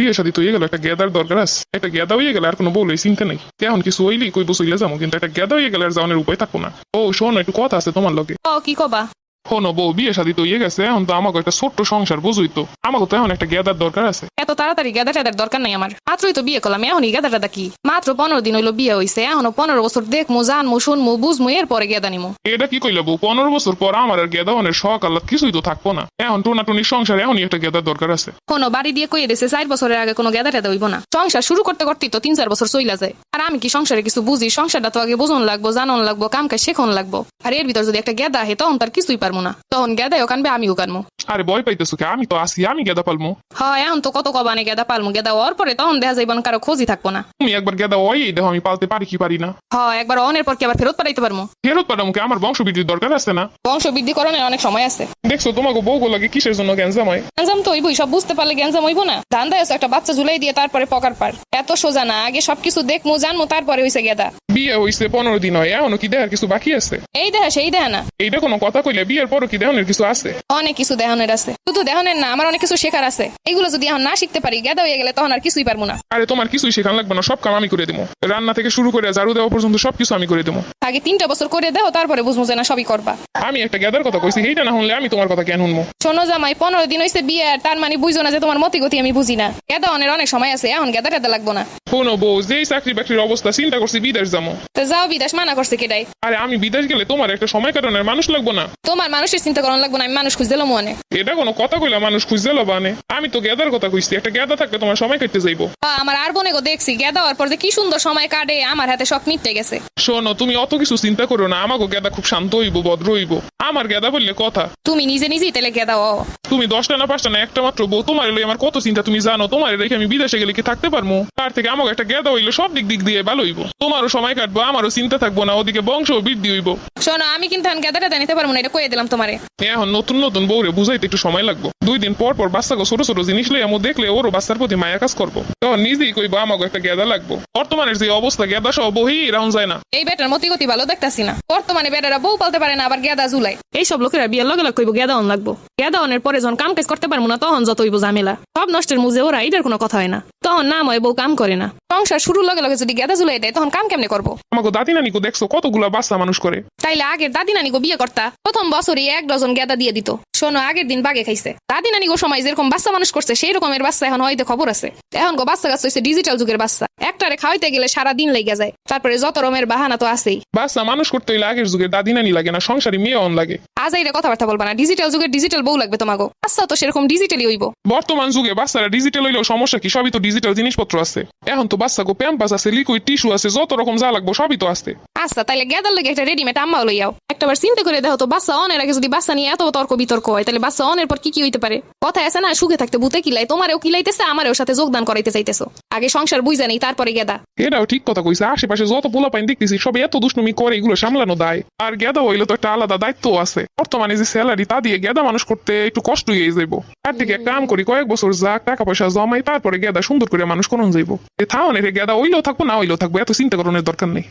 বিয়ে শাদী তো হয়ে গেল, একটা গেদার দরকার আছে। একটা গেদা হয়ে গেলে আর কোনো বউলের চিন্তা নেই। এখন কিছু হইলি কই বসইলে যাব, কিন্তু একটা গেদা হয়ে গেলে আর যাওয়ানোর উপায় থাকব না। ও, শোন, একটু কথা আছে তোমার লগে। ও কি কবা? শোনো বউ বিয়ে শাদী তো হয়ে গেছে এখন তো আমাকে একটা ছোট্ট সংসার বুঝুই তো। আমাকে তো এখন একটা গেদার দরকার আছে। এত তাড়াতাড়ি গেদা টেদার দরকার নাই আমার। মাত্রই তো বিয়ে করলাম এখনই গেদা টেদা কি? মাত্র পনেরো দিন হইল বিয়ে হইছে এখনও পনেরো বছর দেখমু জানমু শুনমু বুঝমু এরপরে গেদা নিমু। এটা কি কইলে বউ? পনেরো বছর পর আমার আর গেদা অনের শখ আল্লাহ কিছুই তো থাকব না। এখন টোনাটুনির সংসার এখনই একটা গেদার দরকার আছে। কোনো বাড়ি দিয়ে কইয়ে দিছে চার বছরের আগে কোনো গেদা টেদা হইব না। সংসার শুরু করতে করতেই তো তিন চার বছর চইলা যায়। আর আমি কি সংসারে কিছু বুঝি? সংসারটা তো আগে বুঝন লাগবো জানন লাগবো কাম কাজ শেখন লাগবো। আর এর ভিতর যদি একটা গেদা আহে তখন তার কিছুই পারব না। তখন গেদাও কানবে আমিও কানবো আরে ভয় পাইতেছো কে? আমি তো আসি আমি গেদা পালমু। হয় এখন তো কত কবানে গেদা পালমু। গেদা হওয়ার পরে তখন দেখা যাইব না কারও খোঁজই থাকব না। তুমি একবার গেদা ওই দেখো আমি পালতে পারি কি পারি না। হয় একবার অনের পর কি আবার ফেরত পাঠাইতে পারব ফেরত পাঠামু কি? আমার বংশবৃদ্ধির দরকার আছে না। বংশ বৃদ্ধিকরণের অনেক সময় আছে। দেখছ তোমাকে বউ লাগে কিসের জন্য গ্যাঞ্জাম হয়? গ্যাঞ্জাম তো হইবই সব বুঝতে পারলে গ্যাঞ্জাম হইব না। ধান্দায় একটা বাচ্চা ঝুলাই দিয়ে তারপরে পকার পার। এত সোজা না আগে সবকিছু দেখমু জানমু তারপরে হইছে গেদা। বিয়ে হইছে পনেরো দিন হয় এখনও কি দেখার কিছু বাকি আছে? এই দেখা সেই দেখা না। এইটা কোনো কথা কইলে বিয়ের পরও কি দেহনের কিছু আছে? অনেক কিছু দেহনের আছে। শুধু দেহনের না আমার অনেক কিছু শেখার আছে। এগুলো যদি এখন না শিখতে পারি গেদা হয়ে গেলে তখন আর কিছুই পারব না। আরে তোমার কিছুই শেখান লাগবে না সব কাম আমি করে দেবো। রান্না থেকে শুরু করে ঝাড়ু দেওয়া পর্যন্ত সবকিছু আমি করে দেবো। আগে তিনটা বছর করে দেও তারপরে বুঝব যে না সবই করবা। আমি একটা গ্যাদার কথা কইছি এইটা না হলে আমি তোমার কথা কেন শুনব? শোনো জামাই পনেরো দিন হইছে বিয়ে আর তার মানে বুঝো না যে তোমার মতি গতি আমি বুঝি না। গেদা অনের অনেক সময় আছে এখন গেদা টেদা লাগবো না। শোনো বউ যেই চাকরি বাকরির অবস্থা চিন্তা করছি বিদেশ যাব। তো যাও বিদেশ মানা করছে কেটাই আরে আমি বিদেশ গেলে তোমার একটা সময় কাটানোর মানুষ লাগবো না। তোমার মানুষের চিন্তা করানো লাগবো না আমি মানুষ খুঁজতে মনে এটা কোনো কথা কইলে মানুষ খুঁজতে লবানে আমি তো গেদার কথা কইছি একটা গেদা থাকলে তোমার সময় কাটতে যাইবো। আমার আর বোনে গো দেখছি গেদা হওয়ার পর যে কি সুন্দর সময় কাটে আমার হাতে সব মিটতে গেছে। শোনো তুমি অত কিছু চিন্তা করো না আমাকে গেদা খুব শান্ত হইব ভদ্র হইব। আমার গেদা বললে কথা। তুমি নিজে নিজেই তাহলে গেদা ও তুমি দশটা না পাঁচটা না একটা মাত্র বউ তোমার লই আমার কত চিন্তা তুমি জানো তোমার রেখে আমি বিদেশে গেলে কি থাকতে পারব তার থেকে আমাকে একটা গেদা হইলে সব দিক দিক দিয়ে ভালো হইব। তোমারও সময় কাটবো আমারও চিন্তা থাকব না ওদিকে বংশ বৃদ্ধি হইব। শোনো আমি কিন্তু গেদাটা নিতে পারব না এটা কয়ে দিলাম। তোমারে। এখন নতুন নতুন বউরে বুঝাইতে একটু সময় লাগবে। দুই দিন পর পর বাচ্চাকে ছোট ছোট জিনিস লই আমি দেখলে ওরও বাচ্চার প্রতি মায়া কাজ করব। তখন নিজেই কইবো আমাকে একটা গেদা লাগবো। বর্তমানের যে অবস্থা গেদা সহ বহি রাউন্ড যায় না। এই বেটার মতি গতি ভালো দেখতাছি না। বর্তমানে বেটারা বউ পালতে পারে না আবার গেদা জুলাই এইসব লোকেরা বিয়ের লগে লগে কইব গেদা অন লাগবো। গেদা অনের পরে যখন কাম কাজ করতে পারব না তখন যত হইব ঝামেলা। সব নষ্টের মুজে ওরা এটার কোনো কথা হয় না। তখন নাম হয় বউ কাম করে না। সংসার শুরুর লগে লগে যদি গেদা জুলাই দেয় তখন কাম কেমনে করব? আমাকে দাদি নানিকে দেখছ কতগুলা বাচ্চা মানুষ করে। তাইলে আগের দাদি নানি গো বিয়ে করতা। প্রথম বছরই এক ডজন গেদা দিয়ে দিত। শোনো আগের দিন বাগে খাইছে। দাদি নানি গো সময় যেরকম বাচ্চা মানুষ করছে সেই রকমের বাচ্চা এখন হয়তো খবর আছে। এখন গো বাচ্চা গাছ হয়েছে ডিজিটাল যুগের বাচ্চা। একটারে খাওয়াইতে গেলে সারা দিন লেগে যায়। তারপরে যত রকমের বাহানা তো আছেই। বাচ্চা মানুষ করতে হইলে আগের যুগে দাদি নানি লাগে না সংসারী মেয়ে অন লাগে। আজ এইটা কথাবার্তা বলবা না ডিজিটাল যুগের ডিজিটাল বউ লাগবে তোমাকে বাচ্চা তো সেরকম ডিজিটালি হইব। বর্তমান যুগে বাচ্চারা ডিজিটাল হইলেও সমস্যা কি? সবই তো ডিজিটাল জিনিসপত্র আছে। এখন তো বাচ্চা গো প্যাম্পাস আছে লিকুইড টিস্যু আছে যত রকম যা লাগবো সবই তো আছে। আচ্ছা তাইলে গেদার লাগে একটা রেডিমেড আম্মাও লইয়াও একটাবার চিন্তা করে দেখো তো বাচ্চা অনের আগে যদি বাচ্চা নিয়ে এত তর্ক বিতর্ক হয় তাহলে বাচ্চা অনের পর কি কি হইতে পারে? কথা আছে না, সুখে থাকতে ভূতে কিলাই তোমারও কিলাইতেছে আমারও সাথে যোগদান করাইতে চাইতেছো। আগে সংসার বুঝা নেই, তারপরে গেদা। এটাও ঠিক কথা কইছে, আশেপাশে যত পোলা পাইন দেখতেছি, সব এত দুষ্টুমি করে এগুলো সামলানো দায়। আর গেদা হইলে তো একটা আলাদা দায়িত্ব আছে। বর্তমানে যে স্যালারি তা দিয়ে গেদা মানুষ করতে একটু কষ্ট হয়ে যাইব। তার এক কাম করি, কয়েক বছর যাক টাকা পয়সা জমাই, তারপরে গেদা সুন্দর করে মানুষ কোন যাইব। থাও রে গেদা ওইলেও থাকব, না ওইলেও থাকব, এত চিন্তা করণের দরকার নেই।